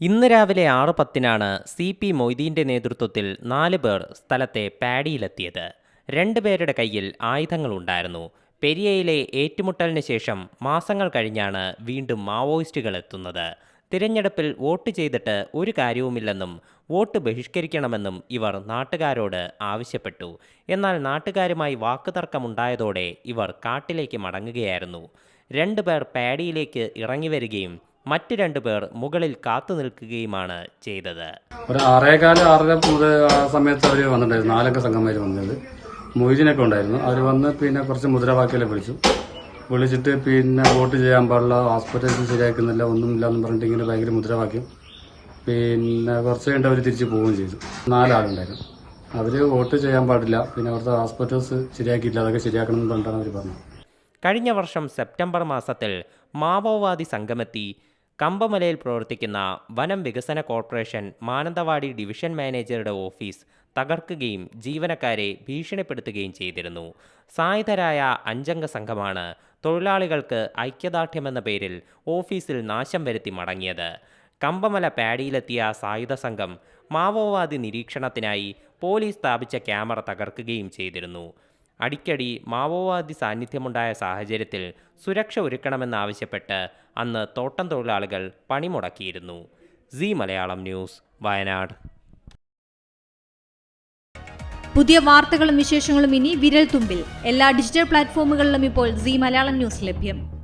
ഇന്ന് രാവിലെ ആറ് പത്തിനാണ് സി പി മൊയ്തീന്റെ നേതൃത്വത്തിൽ നാല് പേർ സ്ഥലത്തെ പാഡിയിലെത്തിയത് രണ്ടുപേരുടെ കയ്യിൽ ആയുധങ്ങളുണ്ടായിരുന്നു. പെരിയയിലെ ഏറ്റുമുട്ടലിന് ശേഷം മാസങ്ങൾ കഴിഞ്ഞാണ് വീണ്ടും മാവോയിസ്റ്റുകൾ എത്തുന്നത്. തിരഞ്ഞെടുപ്പിൽ വോട്ട് ചെയ്തിട്ട് ഒരു കാര്യവുമില്ലെന്നും വോട്ട് ബഹിഷ്കരിക്കണമെന്നും ഇവർ നാട്ടുകാരോട് ആവശ്യപ്പെട്ടു. എന്നാൽ നാട്ടുകാരുമായി വാക്കുതർക്കമുണ്ടായതോടെ ഇവർ കാട്ടിലേക്ക് മടങ്ങുകയായിരുന്നു. രണ്ടുപേർ പാഡിയിലേക്ക് ഇറങ്ങി വരികയും മറ്റ് രണ്ടു പേർ മുകളിൽ കാത്തു നിൽക്കുകയുമാണ് ചെയ്തത്. ഒരു ആറേകാൽ ആറര സമയത്ത് അവർ വന്നിട്ടുണ്ടായിരുന്നു. നാലംഗ സംഘമാര് വന്നത്. മൊയ്തീനൊക്കെ ഉണ്ടായിരുന്നു. അവർ വന്ന് പിന്നെ കുറച്ച് മുദ്രാവാക്യം വിളിച്ചു. വിളിച്ചിട്ട് പിന്നെ വോട്ട് ചെയ്യാൻ പാടില്ല ഹോസ്പിറ്റലിൽ ശരിയാക്കുന്നില്ല ഒന്നുമില്ല എന്ന് പറഞ്ഞിട്ട് ഇങ്ങനെ ഭയങ്കര മുദ്രാവാക്യം. പിന്നെ കുറച്ച് കഴിഞ്ഞിട്ട് അവർ തിരിച്ചു പോവുകയും ചെയ്തു. നാലാളുണ്ടായിരുന്നു. അവർ വോട്ട് ചെയ്യാൻ പാടില്ല പിന്നെ അവിടുത്തെ ഹോസ്പിറ്റൽസ് ശരിയാക്കിയില്ല അതൊക്കെ ശരിയാക്കണം എന്ന് പറഞ്ഞിട്ടാണ് അവർ പറഞ്ഞത്. കഴിഞ്ഞ വർഷം സെപ്റ്റംബർ മാസത്തിൽ മാവോവാദി സംഘമെത്തി കമ്പമലയിൽ പ്രവർത്തിക്കുന്ന വനം വികസന കോർപ്പറേഷൻ മാനന്തവാടി ഡിവിഷൻ മാനേജറുടെ ഓഫീസ് തകർക്കുകയും ജീവനക്കാരെ ഭീഷണിപ്പെടുത്തുകയും ചെയ്തിരുന്നു. സായുധരായ അഞ്ചംഗ സംഘമാണ് തൊഴിലാളികൾക്ക് ഐക്യദാർഢ്യമെന്ന പേരിൽ ഓഫീസിൽ നാശം വരുത്തി മടങ്ങിയത്. കമ്പമല പാഡിയിലെത്തിയ സായുധ സംഘം മാവോവാദി നിരീക്ഷണത്തിനായി പോലീസ് സ്ഥാപിച്ച ക്യാമറ തകർക്കുകയും ചെയ്തിരുന്നു. അടിക്കടി മാവോവാദി സാന്നിധ്യമുണ്ടായ സാഹചര്യത്തിൽ സുരക്ഷ ഒരുക്കണമെന്നാവശ്യപ്പെട്ട് അന്ന് തോട്ടം തൊഴിലാളികൾ പണിമുടക്കിയിരുന്നു. Zee Malayalam news Wayanad. പുതിയ വാർത്തകളും വിശേഷങ്ങളും ഇനി വിരൽ തുമ്പിൽ എല്ലാ ഡിജിറ്റൽ പ്ലാറ്റ്ഫോമുകളിലും ഇപ്പോൾ സി മലയാളം ന്യൂസ് ലഭ്യം.